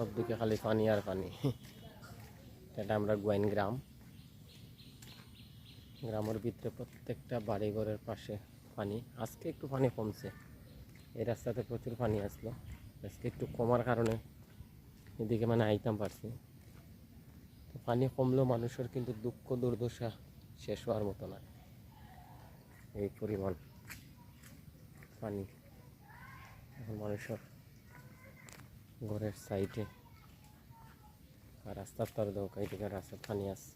সব দিকে খালি পানি আর পানি। এটা আমরা গোয়াইন গ্রাম। গ্রামের ভিতরে প্রত্যেকটা বাড়ি ঘরের পাশে পানি। আজকে একটু পানি কমছে। এই রাস্তাতে প্রচুর পানি আসলো। আজকে একটু কমার কারণে এদিকে মানে আইতাম পারছি। পানি কমলেও মানুষের কিন্তু দুঃখ, দুর্দশা শেষ হওয়ার মতো নয় এই পরিমাণ পানি। এখন মানুষের ঘরের সাইডে। আর রাস্তার তর দৌকা এদিকে রাস্তা পানি আছে।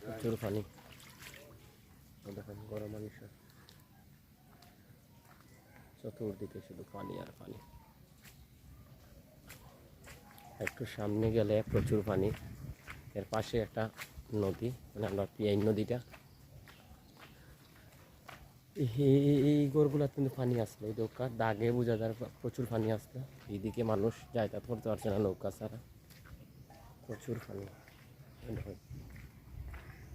প্রচুর পানি। দেখেন, গরম মানুষের চতুর্দিকে শুধু পানি আর পানি। একটু সামনে গেলে প্রচুর পানি। এর পাশে একটা নদী মানে আমরা পিয়াই নদীটা। এই- এই কিন্তু পানি আসলো, এই নৌকা। দাগে বোঝা যায়, প্রচুর পানি আসলো এইদিকে মানুষ যাতায়াত করতে পারছে না নৌকা ছাড়া। প্রচুর পানি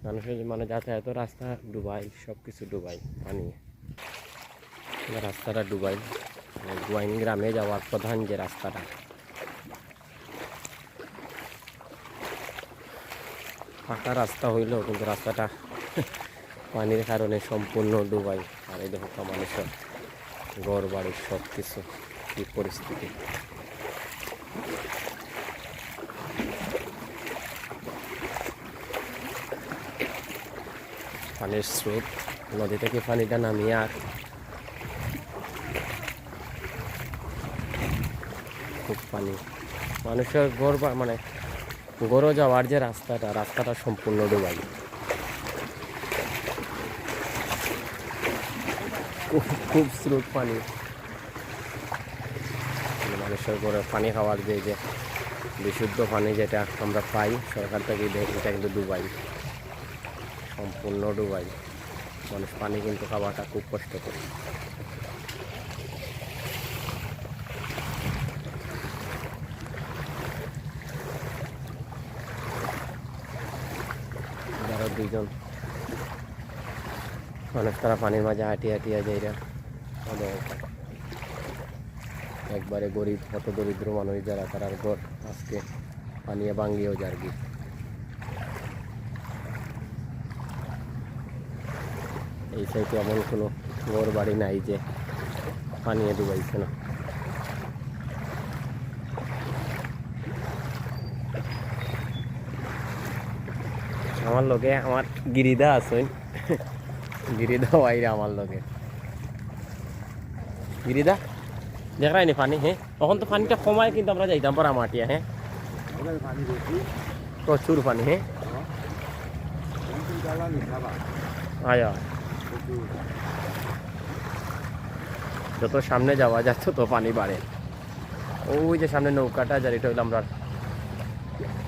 মানুষের মানে যাতায়াত, রাস্তা ডুবাই সব কিছু ডুবাই, পানি। রাস্তাটা ডুবাই। মানে গোয়াইন গ্রামে যাওয়ার প্রধান যে রাস্তাটা। ফাঁকা রাস্তা হইলেও কিন্তু রাস্তাটা পানির কারণে সম্পূর্ণ ডুবাই। আর এই দেখো মানুষের ঘর বাড়ির সব কিছু কি পরিস্থিতি। পানির স্রোত, নদী থেকে পানিটা নামিয়ে আর খুব পানি। মানুষের ঘর মানে গড়ো যাওয়ার যে রাস্তাটা রাস্তাটা সম্পূর্ণ ডুবাই। খুব স্রোত পানি। মানে মানুষের ঘরে পানি খাওয়ার যে যে বিশুদ্ধ পানি যেটা আমরা পাই, সরকার থেকে এটা কিন্তু ডুবাই সম্পূর্ণ ডুবাই মানুষ পানি কিন্তু খাওয়াটা খুব কষ্ট করে যারা দুইজন মানুষ তারা পানির মাঝে হাঁটিয়ে হাঁটিয়ে যায় এরা একবারে গরিব হত দরিদ্র মানুষ যারা তারার ঘর আজকে পানিয়ে ভাঙ্গিয়েও যার কি এই সাইডে এমন কোনো ঘর বাড়ি নাই যে পানিয়ে ডুবাইছে না। আমার লগে আমার গিরিদা আছেন। গিরিদা বাইরে আমার লগে। গিরিদা? দেখাই নি পানি হ্যাঁ তখন তো পানিটা কমায় কিন্তু আমরা যাইতাম পারা মাটিয়া হ্যাঁ প্রচুর পানি হ্যাঁ আয়া। যত সামনে যাওয়া যাচ্ছে তত পানি বাড়ে। ওই যে সামনে নৌকাটা, যার এটা হইল আমরা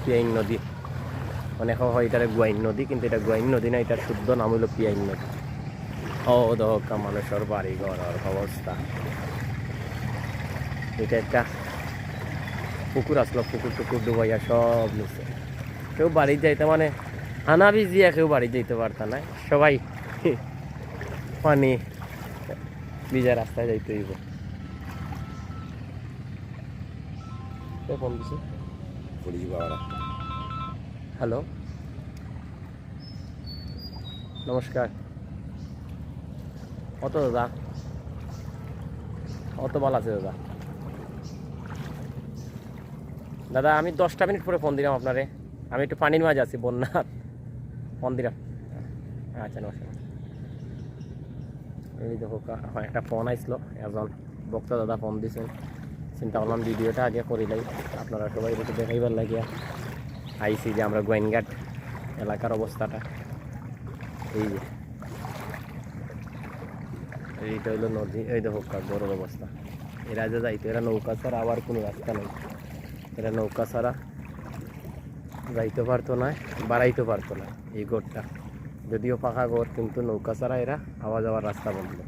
পিয়াইন নদী। অনেক হয় এটারে গুয়াইন নদী, কিন্তু এটা গুয়াইন নদী না এটা শুদ্ধ নাম হইল পিয়াইন নদী। দহকা মানুষের বাড়ি ঘর অবস্থা এটা একটা পুকুর আসলো পুকুর টুকুর ডুবাইয়া সব নিচে কেউ বাড়ি যাইতে মানে হানা ভিজিয়া কেউ বাড়ি যাইতে পারত না সবাই পানি ভিজা রাস্তায় যাইতে হইব হ্যালো নমস্কার কত দাদা? কত মাল আছে দাদা? দাদা, আমি দশটা মিনিট পরে ফোন দিলাম আপনারে। আমি একটু পানির মাঝে আছি বন্যা ফোন দিলাম। আচ্ছা নমস্কার। এই দেখো একটা ফোন আইসলো। একজন বক্তা দাদা ফোন দিছেন চিন্তা করলাম ভিডিওটা আগে করিলাই আপনারা সবাই একটু দেখাইবার লাগিয়া আইসি যে আমরা গোয়েনঘাট এলাকার অবস্থাটা। এই যে। এইটা হইল নদী, এই দেখো বড় অবস্থা। এরা যে যাইতো, এরা নৌকা ছাড়া আবার কোনো রাস্তা নেই। এরা নৌকা ছাড়া যাইতে পারতো না, বাড়াইতে পারতো না এই গোড়টা। যদিও পাকা গোড়, কিন্তু নৌকা ছাড়া এরা আওয়া যাওয়ার রাস্তা বন্ধ।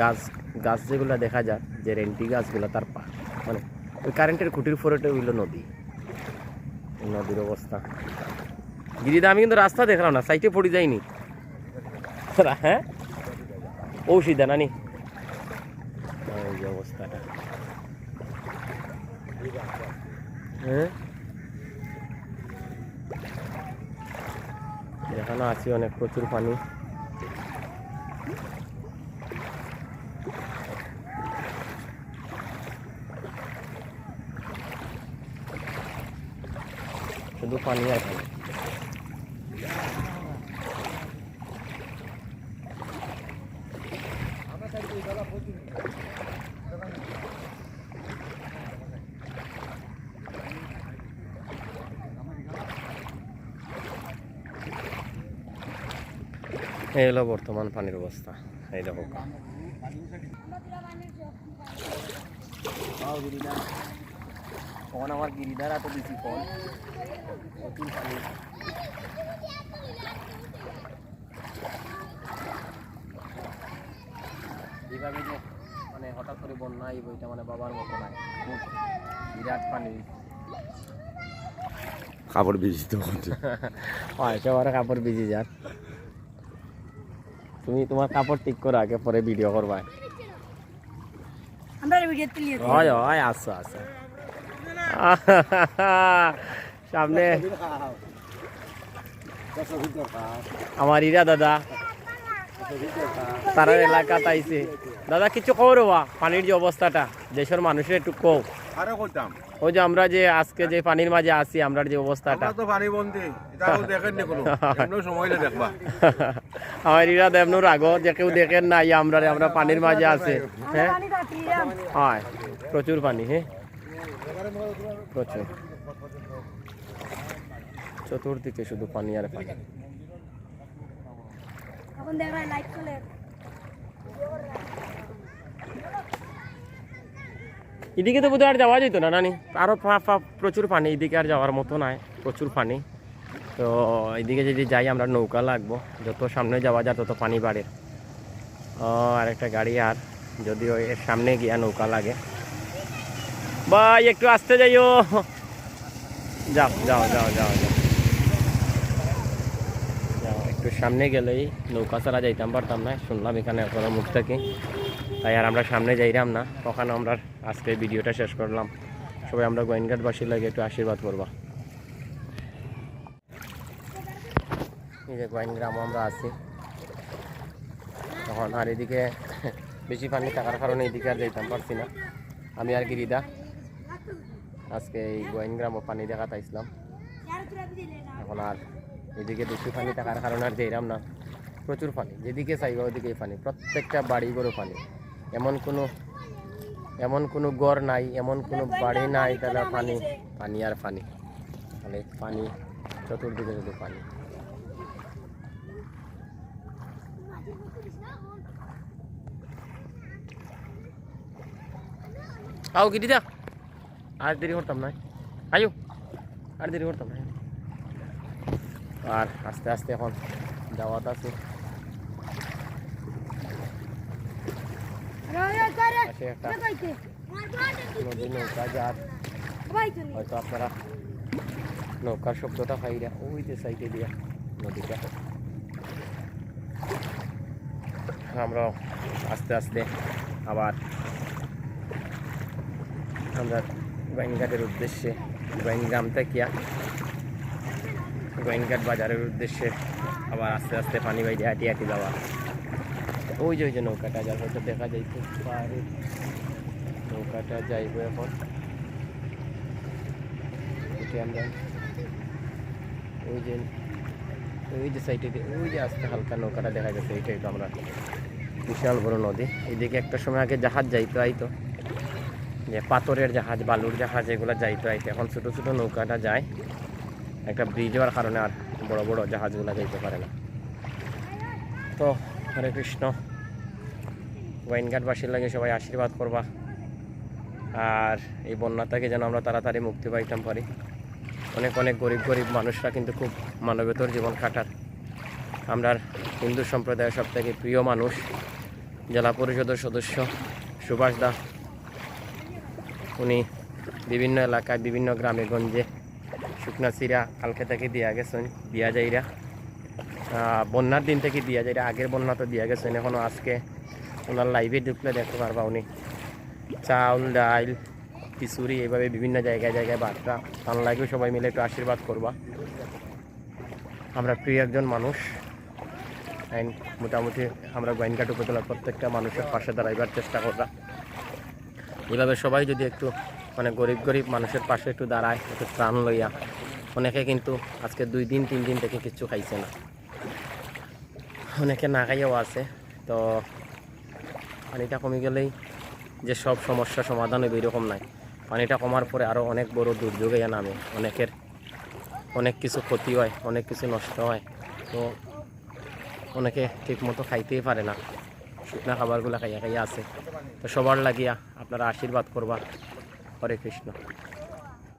গাছ গাছ যেগুলো দেখা যায়, যে রেন্টি গাছগুলো তার পা মানে ওই কারেন্টের খুঁটির ফোরেটে হইল নদী। নদীর অবস্থা। গিরিদা, আমি কিন্তু রাস্তা দেখলাম না সাইটে পড়ে যাইনি। হ্যাঁ? ঔষধা নানি অবস্থাটা। হ্যাঁ? এখানে আছি অনেক, প্রচুর পানি। শুধু পানি পানি। এই হলো বর্তমান পানির অবস্থা। এই দেখো। ফোন আমার গিরিদার এত বেশি ফোন। এইভাবে যে মানে হঠাৎ করে বন্যা এই বইটা মানে বাবার মতো নাই। খুব বিরাট পানি। কাপড় ভিজি তো করছে হয় কাপড় ভিজে যান তুমি তোমার কাপড় ঠিক করো আগে পরে ভিডিও করবা। আমরা ভিডিও তুলি হয় হয় আসো আসো। সামনে। আমার ইরা দাদা তার এলাকা তাইছে। দাদা কিছু খবর হওয়া পানির যে অবস্থাটা দেশের মানুষের একটু কও। আরে করতাম। ওই যে আমরা যে আজকে যে পানির মাঝে আছি আমরা যে অবস্থাটা। তো পানি বন্দি এটা কেউ দেখেন নি কোনো। এমন দেখবা। আমার ইরা আগো যে কেউ দেখেন না আমরা আমরা পানির মাঝে আছে। হ্যাঁ? পানি হয় প্রচুর পানি হ্যাঁ? প্রচুর। চতুর্দিকে শুধু পানি আর পানি। এখন দেখ লাইট চলে। এদিকে তো বোধহয় আর যাওয়া যেত না, নানি? আরও প্রচুর পানি, এদিকে আর যাওয়ার মতো নাই, প্রচুর পানি। তো এদিকে যদি যাই, আমরা নৌকা লাগবো। যত সামনে যাওয়া যায়, তত পানি বাড়ে। আর একটা গাড়ি আর, যদিও এর সামনে গিয়া নৌকা লাগে। ভাই, একটু আসতে যাইও। যাও যাও যাও যাও যাও। একটু সামনে গেলেই নৌকা ছাড়া যাইতাম, পারতাম না। শুনলাম এখানে এখনও মুখ থেকে তাই আর আমরা সামনে যাইলাম না। তখন আমরা আজকে ভিডিওটা শেষ করলাম। সবাই আমরা গোয়েনঘাটবাসীর লাগে একটু আশীর্বাদ করবা। এই যে গোয়েন গ্রাম আমরা আছি। তখন আর এদিকে বেশি পানি থাকার কারণে এদিকে আর যাইতাম পারছি না। আমি আর গিরিদা আজকে এই গোয়েন গ্রামও পানি দেখা পাইছিলাম। এখন আর এদিকে বেশি পানি থাকার কারণে আর যাইলাম না। প্রচুর পানি। যেদিকে চাইবা ওদিকেই পানি। প্রত্যেকটা বাড়ি গরু পানি। এমন কোনো এমন কোনো গড় নাই, এমন কোনো বাড়ি নাই তাহলে পানি পানি আর পানি। মানে পানি, চতুর্দিকে শুধু পানি। আও কি দিদা আর দেরি করতাম না। আয়ু। আর দেরি করতাম না। আর আস্তে আস্তে এখন যাওয়াত আছে পাশে একটা নদী নৌকা যার হয়তো আপনারা নৌকার শব্দটা পাইরা ওই যে সাইডে দিয়া নদীটা আমরা আস্তে আস্তে আবার আমরা গোয়েনঘাটের উদ্দেশ্যে গোয়েনগ্রাম থেকে গোয়েনঘাট বাজারের উদ্দেশ্যে আবার আস্তে আস্তে পানি বাইরে হাঁটি হাঁটি যাওয়া ওই যে ওই যে নৌকাটা যার হয়তো দেখা যাইতে পারে নৌকাটা যাইব এখন। আমরা। ওই যে ওই যে সাইডে ওই যে আস্তে হালকা নৌকাটা দেখা যাচ্ছে, এইটাই তো আমরা। বিশাল বড় নদী। এদিকে একটা সময় আগে জাহাজ যাইতো, আইতো। যে পাথরের জাহাজ, বালুর জাহাজ, এগুলো যাইতো, আইতো। এখন ছোটো ছোটো নৌকাটা যায়। একটা ব্রিজ হওয়ার কারণে আর বড় বড় জাহাজগুলো যাইতে পারে না। তো হরে কৃষ্ণ। গোয়েনঘাটবাসীর লাগে সবাই আশীর্বাদ করবা। আর এই বন্যা থেকে যেন আমরা তাড়াতাড়ি মুক্তি পাইতাম পারি। অনেক অনেক গরিব গরিব মানুষরা কিন্তু খুব মানবেতর জীবন কাটার। আমরা হিন্দু সম্প্রদায়ের সব থেকে প্রিয় মানুষ। জেলা পরিষদের সদস্য সুভাষ দা। উনি বিভিন্ন এলাকায় বিভিন্ন গ্রামে গঞ্জে শুকনা চিরা, কালকে থেকে দিয়া গেছেন, দিয়া যাইরা। বন্যার দিন থেকে দিয়া যায় আগের বন্যা তো দিয়া গেছেন এখনও আজকে ওনার লাইভে ঢুকলে দেখতে পারবা উনি। চাউল ডাল খিচুড়ি, এইভাবে বিভিন্ন জায়গায় জায়গায় বার্তা। তার লাগেও সবাই মিলে একটু আশীর্বাদ করবা। আমরা প্রিয় একজন মানুষ মোটামুটি আমরা গোয়েনঘাট উপজেলার প্রত্যেকটা মানুষের পাশে দাঁড়াইবার চেষ্টা করবা। এভাবে সবাই যদি একটু মানে গরিব গরিব মানুষের পাশে একটু দাঁড়ায়, একটু প্রাণ লইয়া, অনেকে কিন্তু আজকে দুই দিন, তিন দিন থেকে কিচ্ছু খাইছে না। অনেকে না খাইয়াও আছে। তো পানিটা কমে গেলেই যে সব সমস্যা সমাধান হবে এরকম নাই। পানিটা কমার পরে আরও অনেক বড় দুর্যোগে নামে। অনেকের অনেক কিছু ক্ষতি হয়, অনেক কিছু নষ্ট হয়। তো অনেকে ঠিক মতো খাইতেই পারে না। শুকনা খাবারগুলো খাইয়া খাইয়া আছে। তো সবার লাগিয়া আপনারা আশীর্বাদ করবা। হরে কৃষ্ণ।